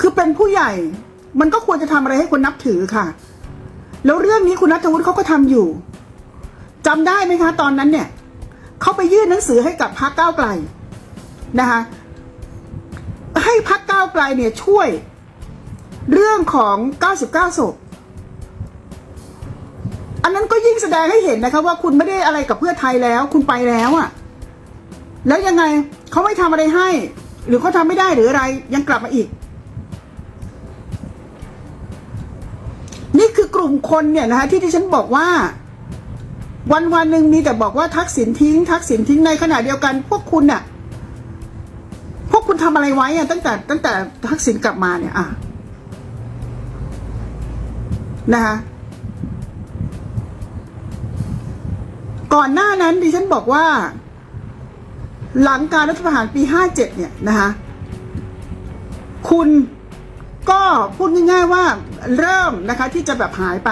คือเป็นผู้ใหญ่ มันก็ควรจะทำอะไรให้คนนับถือค่ะ แล้วเรื่องนี้คุณนัทวุฒิเขาก็ทำอยู่จำได้ไหมคะ ตอนนั้นเนี่ยเขาไปยื่นหนังสือให้กับพรรคก้าวไกลนะคะให้พรรคก้าวไกลเนี่ยช่วย เรื่องของ 99ศพอันนั้นก็ยิ่งแสดงให้เห็นนะคะ ว่าคุณไม่ได้อะไรกับเพื่อไทยแล้ว คุณไปแล้วอะแล้วยังไงเขาไม่ทำอะไรให้ หรือเขาทำไม่ได้หรืออะไรยังกลับมาอีก คือกลุ่มคนเนี่ยนะคะที่ที่ฉันบอกว่า วันวันหนึ่งมีแต่บอกว่าทักษิณทิ้ง ทักษิณทิ้งในขณะเดียวกัน พวกคุณน่ะ พวกคุณทำอะไรไว้อะตั้งแต่ ตั้งแต่ทักษิณกลับมาเนี่ย อะนะคะก่อนหน้านั้นดิฉันบอกว่า หลังการรัฐประหารปี57เนี่ยนะคะคุณ ก็พูดง่ายๆว่าเริ่มนะคะที่จะแบบหายไป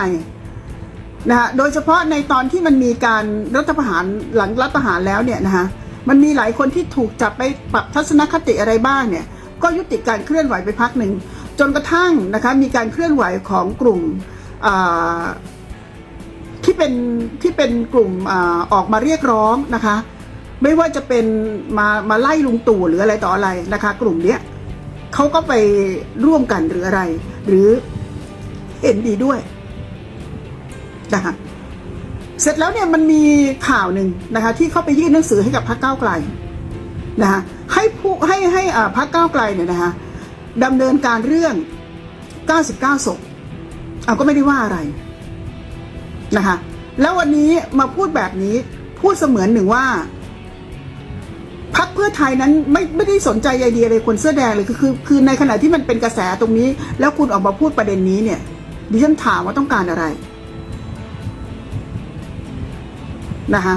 นะคะโดยเฉพาะในตอนที่มันมีการรัฐประหารหลังรัฐประหารแล้วเนี่ยนะคะมันมีหลายคนที่ถูกจับไปปรับทัศนคติอะไรบ้างเนี่ยก็ยุติการเคลื่อนไหวไปพักหนึ่ง จนกระทั่งนะคะมีการเคลื่อนไหวของกลุ่มที่เป็นที่เป็นกลุ่มอออกมาเรียกร้องนะคะ ไม่ว่าจะเป็นมามาไล่ลุงตู่หรืออะไรต่ออะไรนะคะ กลุ่มเนี้ย เขาก็ไปร่วมกันหรืออะไร หรือเห็นดีด้วยนะคะเสร็จแล้วเนี่ยมันมีข่าวหนึ่งนะคะ ที่เขาไปยื่นหนังสือให้กับพรรคก้าวไกลนะคะให้ผู้ให้ให้พรรคก้าวไกลเนี่ยนะคะดำเนินการเรื่อง 99ศพเอาก็ไม่ได้ว่าอะไรนะคะแล้ววันนี้มาพูดแบบนี้พูดเสมือนหนึ่งว่า พักเพื่อไทยนั้นไม่ไม่ได้สนใจใยดีอะไรคนเสื้อแดงเลยคือคือคือในขณะที่มันเป็นกระแสตรงนี้ แล้วคุณออกมาพูดประเด็นนี้เนี่ยดิฉันถามว่าต้องการอะไรนะคะ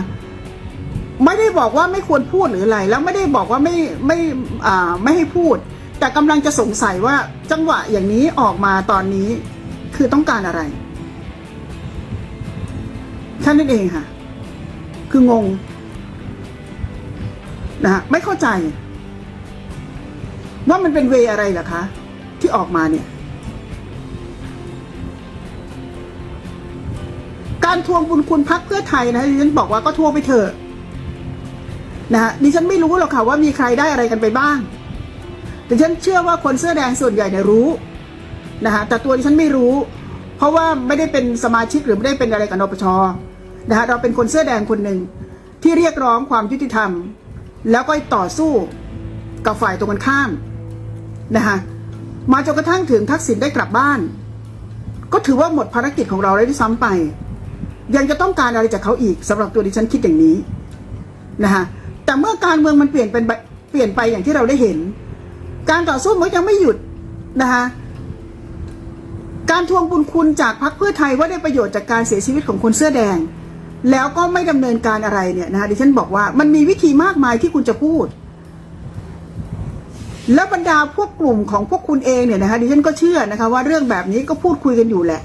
ไม่ได้บอกว่าไม่ควรพูดหรืออะไร แล้วไม่ได้บอกว่าไม่ไม่อ่าไม่ให้พูด แต่กำลังจะสงสัยว่าจังหวะอย่างนี้ออกมาตอนนี้คือต้องการอะไรแค่นั้นเองค่ะ คืองง นะฮะไม่เข้าใจ ว่ามันเป็นเวอะไรเหรอคะ ที่ออกมาเนี่ย การทวงบุญคุณพักเพื่อไทยนะดิฉันบอกว่าก็ทวงไปเถอะนะฮะดิฉันไม่รู้หรอกค่ะว่ามีใครได้อะไรกันไปบ้าง แต่ฉันเชื่อว่าคนเสื้อแดงส่วนใหญ่เนี่ยรู้นะฮะแต่ตัวดิฉันไม่รู้ เพราะว่าไม่ได้เป็นสมาชิกหรือไม่ได้เป็นอะไรกับนปชนะฮะเราเป็นคนเสื้อแดงคนหนึ่งที่เรียกร้องความยุติธรรม แล้วก็ต่อสู้กับฝ่ายตรงกันข้ามนะคะมาจนกระทั่งถึงทักษิณได้กลับบ้าน ก็ถือว่าหมดภารกิจของเราแล้วด้วยซ้ำไป ยังจะต้องการอะไรจากเขาอีกสำหรับตัวดิฉันคิดอย่างนี้นะคะแต่เมื่อการเมืองมันเปลี่ยนเป็นเปลี่ยนไปอย่างที่เราได้เห็น การต่อสู้มันยังไม่หยุดนะคะการทวงบุญคุณจากพรรคเพื่อไทยว่าได้ประโยชน์จากการเสียชีวิตของคนเสื้อแดง แล้วก็ไม่ดำเนินการอะไรเนี่ยนะคะดิฉันบอกว่ามันมีวิธีมากมายที่คุณจะพูด แล้วบรรดาพวกกลุ่มของพวกคุณเองเนี่ยนะคะดิฉันก็เชื่อนะคะ ว่าเรื่องแบบนี้ก็พูดคุยกันอยู่แหละ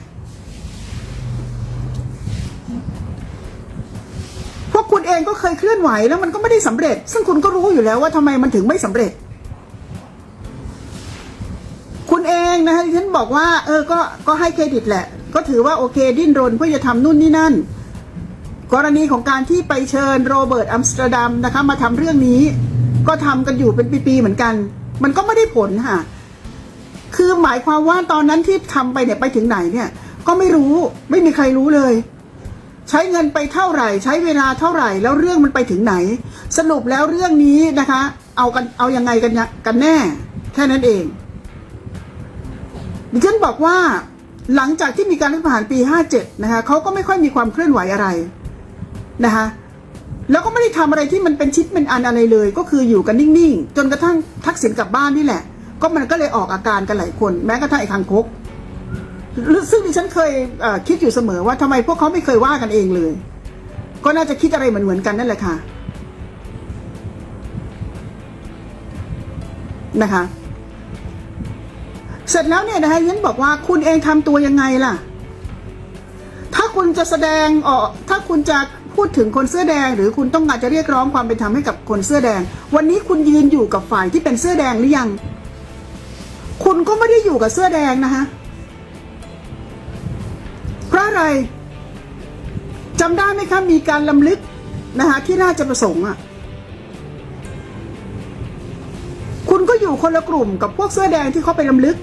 พวกคุณเองก็เคยเคลื่อนไหวแล้วมันก็ไม่ได้สำเร็จ ซึ่งคุณก็รู้อยู่แล้วว่าทำไมมันถึงไม่สำเร็จคุณเองนะคะที่ฉันบอกว่า เออก็ก็ให้เครดิตแหละ ก็ถือว่าโอเค ดิ้นรนเพื่อจะทำนู่นนี่นั่น กรณีของการที่ไปเชิญโรเบิร์ตอัมสเตอร์ดัมนะคะมาทำเรื่องนี้ ก็ทำกันอยู่เป็นปีๆเหมือนกัน มันก็ไม่ได้ผลค่ะ คือหมายความว่าตอนนั้นที่ทำไปเนี่ยไปถึงไหนเนี่ย ก็ไม่รู้ไม่มีใครรู้เลย ใช้เงินไปเท่าไหร่ ใช้เวลาเท่าไหร่ แล้วเรื่องมันไปถึงไหน สรุปแล้วเรื่องนี้นะคะ เอากันเอายังไงกันกันแน่ แค่นั้นเองดิฉันบอกว่าหลังจากที่มีการรัฐประหารปี 57 นะคะเขาก็ไม่ค่อยมีความเคลื่อนไหวอะไร นะคะแล้วก็ไม่ได้ทำอะไรที่มันเป็นชิดเป็นอันอะไรเลย ก็คืออยู่กันนิ่งๆ จนกระทั่งทักษิณกลับบ้านนี่แหละ ก็มันก็เลยออกอาการกันหลายคน แม้กระทั่งไอ้คังคกซึ่งดิฉันเคยคิดอยู่เสมอว่าทำไมพวกเขาไม่เคยว่ากันเองเลย ก็น่าจะคิดอะไรเหมือนๆกันนั่นแหละค่ะนะคะ เสร็จแล้วเนี่ยนะคะฉันบอกว่าคุณเองทำตัวยังไงล่ะ ถ้าคุณจะแสดงออกถ้าคุณจะ พูดถึงคนเสื้อแดง หรือคุณต้องการจะเรียกร้องความเป็นธรรมให้กับคนเสื้อแดง วันนี้คุณยืนอยู่กับฝ่ายที่เป็นเสื้อแดงหรือยัง คุณก็ไม่ได้อยู่กับเสื้อแดงนะคะเพราะอะไรจำได้ไหมคะมีการลำลึกนะคะที่ราชประสงค์อะคุณก็อยู่คนละกลุ่มกับพวกเสื้อแดงที่เขาไปลำลึก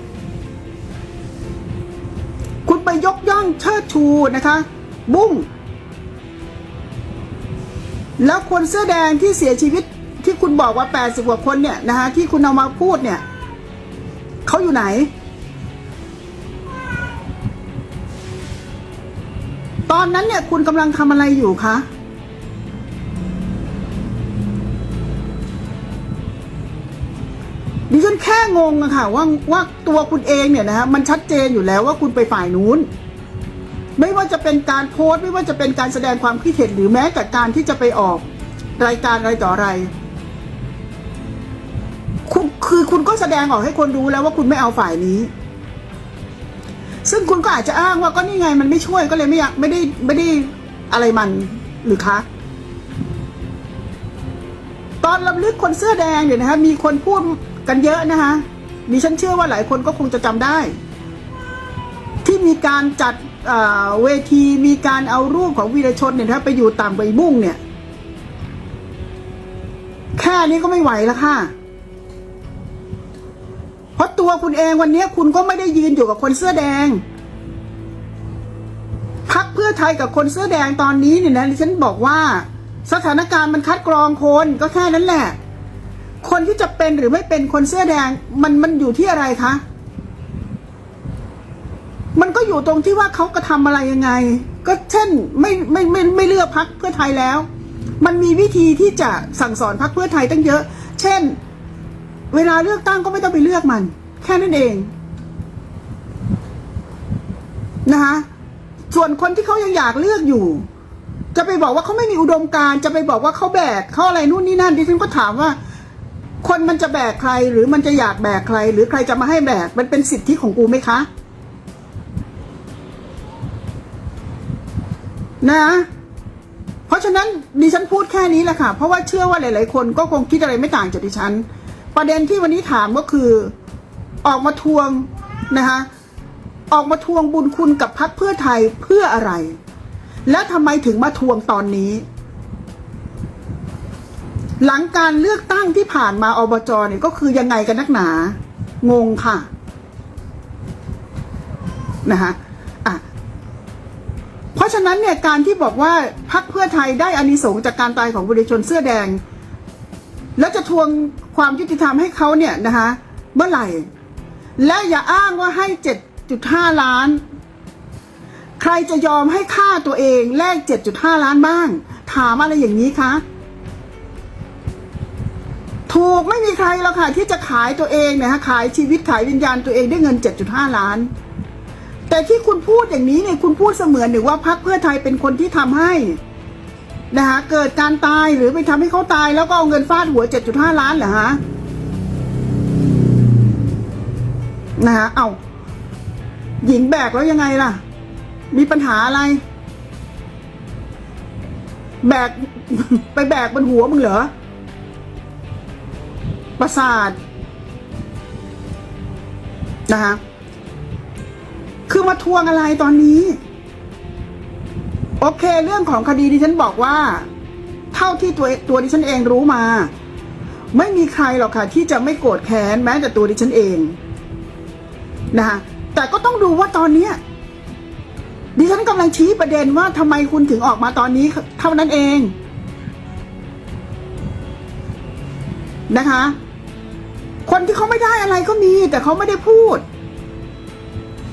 คุณไปยกย่องเชิดชูนะคะ บุ้ง แล้วคนเสื้อแดงที่เสียชีวิตที่คุณบอกว่า 80 กว่าคนเนี่ยนะคะที่คุณเอามาพูดเนี่ยเขาอยู่ไหน ตอนนั้นเนี่ยคุณกำลังทำอะไรอยู่คะดิฉันแค่งงอะค่ะว่าว่าตัวคุณเองเนี่ยนะฮะมันชัดเจนอยู่แล้วว่าคุณไปฝ่ายนู้น ไม่ว่าจะเป็นการโพสต์ ไม่ว่าจะเป็นการแสดงความคิดเห็นหรือแม้แต่การที่จะไปออกรายการอะไรต่ออะไรคุณคือคุณก็แสดงออกให้คนรู้แล้วว่าคุณไม่เอาฝ่ายนี้ ซึ่งคุณก็อาจจะอ้างว่าก็นี่ไงมันไม่ช่วยก็เลยไม่อยากไม่ได้ไม่ได้อะไรมันหรือคะตอนลำลึกคนเสื้อแดงเนี่ยนะคะมีคนพูดกันเยอะนะคะดิฉันเชื่อว่าหลายคนก็คงจะจำได้ ที่มีการจัด เวทีมีการเอารูปของวีรชนเนี่ยนะคะไปอยู่ต่ำกว่าไอ้บุ้งเนี่ยแค่นี้ก็ไม่ไหวแล้วค่ะ เพราะตัวคุณเองวันนี้คุณก็ไม่ได้ยืนอยู่กับคนเสื้อแดง พักเพื่อไทยกับคนเสื้อแดงตอนนี้เนี่ยนะดิฉันบอกว่า สถานการณ์มันคัดกรองคนก็แค่นั้นแหละ คนที่จะเป็นหรือไม่เป็นคนเสื้อแดงมันมันอยู่ที่อะไรคะ มันก็อยู่ตรงที่ว่าเขากระทำอะไรยังไง ก็เช่นไม่ไม่ไม่ไม่เลือกพักเพื่อไทยแล้ว มันมีวิธีที่จะสั่งสอนพักเพื่อไทยตั้งเยอะ เช่น เวลาเลือกตั้งก็ไม่ต้องไปเลือกมัน แค่นั้นเองนะคะส่วนคนที่เขายังอยากเลือกอยู่ จะไปบอกว่าเขาไม่มีอุดมการณ์จะไปบอกว่าเขาแบกเขาอะไรนู่นนี่นั่นดิฉันก็ถามว่า คนมันจะแบกใครหรือมันจะอยากแบกใคร หรือใครจะมาให้แบกมันเป็นสิทธิของกูไหมคะ นะ เพราะฉะนั้นดิฉันพูดแค่นี้แหละค่ะ เพราะว่าเชื่อว่าหลาย ๆ คนก็คงคิดอะไรไม่ต่างจากดิฉัน ประเด็นที่วันนี้ถามก็คือ ออกมาทวงนะคะออกมาทวงบุญคุณกับพรรคเพื่อไทยเพื่ออะไร และทำไมถึงมาทวงตอนนี้ หลังการเลือกตั้งที่ผ่านมาอบจเนี่ยก็คือยังไงกันนักหนา งงค่ะนะคะ ราะฉะนั้นเนี่ยการที่บอกว่าพรรคเพื่อไทยได้อานิสงส์จากการตายของบุริชนเสื้อแดง แล้วจะทวงความยุติธรรมให้เขาเนี่ยนะคะเมื่อไหร่ และอย่าอ้างว่าให้7.5ล้าน ใครจะยอมให้ค่าตัวเองแลก7.5ล้านบ้าง ถามอะไรอย่างนี้คะถูกไม่มีใครหรอกค่ะที่จะขายตัวเองเนะคะขายชีวิตขายวิญญาณตัวเองด้วยเงิน 7.5 ล้าน แต่ที่คุณพูดอย่างนี้เนี่ยคุณพูดเสมือนหรือว่าพรรคเพื่อไทยเป็นคนที่ทำให้นะคะเกิดการตายหรือไปทำให้เขาตายแล้วก็เอาเงินฟาดหัว 7.5 ล้านเหรอฮะนะคะเอาหญิงแบกแล้วยังไงล่ะ มีปัญหาอะไร แบกไปแบกบนหัวมึงเหรอประสาทนะคะ คือมาทวงอะไรตอนนี้ โอเค เรื่องของคดีดิฉันบอกว่า เท่าที่ตัวตัวดิฉันเองรู้มา ไม่มีใครหรอกค่ะ ที่จะไม่โกรธแค้นแม้แต่ตัวดิฉันเองนะคะแต่ก็ต้องดูว่าตอนเนี้ยดิฉันกำลังชี้ประเด็นว่าทำไมคุณถึงออกมาตอนนี้เท่านั้นเองนะคะ คนที่เขาไม่ได้อะไรก็มี แต่เขาไม่ได้พูด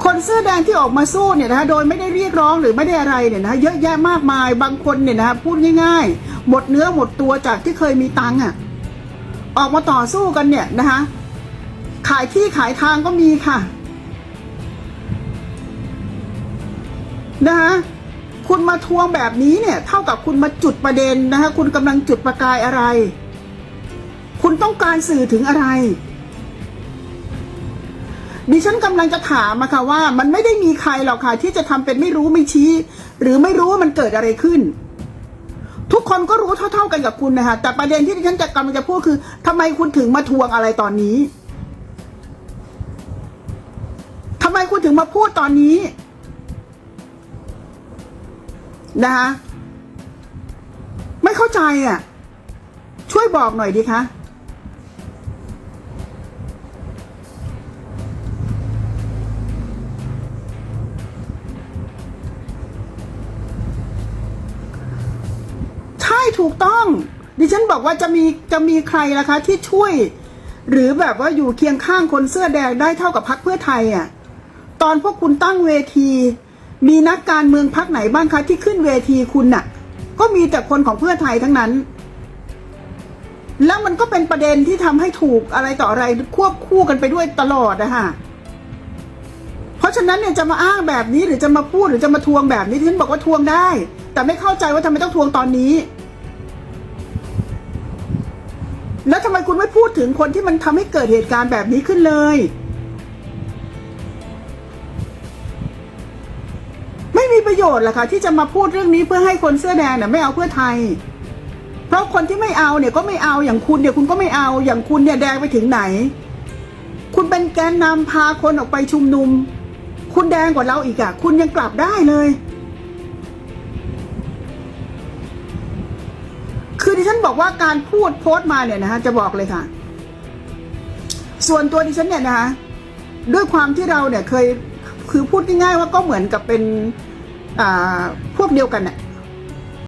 คนเสื้อแดงที่ออกมาสู้เนี่ยนะคะโดยไม่ได้เรียกร้องหรือไม่ได้อะไรเนี่ยนะคะเยอะแยะมากมายบางคนเนี่ยนะคะพูดง่าย ๆ หมดเนื้อหมดตัวจากที่เคยมีตังค์อะออกมาต่อสู้กันเนี่ยนะคะขายที่ขายทางก็มีค่ะนะคะคุณมาทวงแบบนี้เนี่ย เท่ากับคุณมาจุดประเด็นนะคะคุณกำลังจุดประกายอะไร คุณต้องการสื่อถึงอะไร ดิฉันกำลังจะถามอะค่ะว่า มันไม่ได้มีใครหรอกค่ะ ที่จะทำเป็นไม่รู้ไม่ชี้ หรือไม่รู้ว่ามันเกิดอะไรขึ้น ทุกคนก็รู้เท่า ๆกันกับคุณนะคะแต่ประเด็นที่ดิฉันจะกำลังจะพูดคือทำไมคุณถึงมาทวงอะไรตอนนี้ทำไมคุณถึงมาพูดตอนนี้นะคะไม่เข้าใจอะ ช่วยบอกหน่อยดีคะ ดิฉันบอกว่าจะมีจะมีใครล่ะคะ ที่ช่วย หรือแบบว่าอยู่เคียงข้างคนเสื้อแดงได้เท่ากับพักเพื่อไทยอะตอนพวกคุณตั้งเวที มีนักการเมืองพักไหนบ้างคะที่ขึ้นเวทีคุณน่ะ ก็มีแต่คนของเพื่อไทยทั้งนั้น แล้วมันก็เป็นประเด็นที่ทำให้ถูกอะไรต่ออะไรควบคู่กันไปด้วยตลอดนะคะเพราะฉะนั้นเนี่ยจะมาอ้างแบบนี้หรือจะมาพูดหรือจะมาทวงแบบนี้ที่ฉันบอกว่าทวงได้ แต่ไม่เข้าใจว่าทำไมต้องทวงตอนนี้ แล้วทำไมคุณไม่พูดถึงคนที่มันทำให้เกิดเหตุการณ์แบบนี้ขึ้นเลย ไม่มีประโยชน์หรอกค่ะที่จะมาพูดเรื่องนี้เพื่อให้คนเสื้อแดงเนี่ยไม่เอาเพื่อไทย เพราะคนที่ไม่เอาเนี่ยก็ไม่เอาอย่างคุณเนี่ยคุณก็ไม่เอา อย่างคุณเนี่ยแดงไปถึงไหน คุณเป็นแกนนำพาคนออกไปชุมนุม คุณแดงกว่าเราอีกอะคุณยังกลับได้เลย คือดิฉันบอกว่าการพูดโพสต์มาเนี่ยนะคะจะบอกเลยค่ะ ส่วนตัวดิฉันเนี่ยนะคะด้วยความที่เราเนี่ยเคยคือพูดง่ายๆว่าก็เหมือนกับเป็นอ่าพวกเดียวกันเนี่ย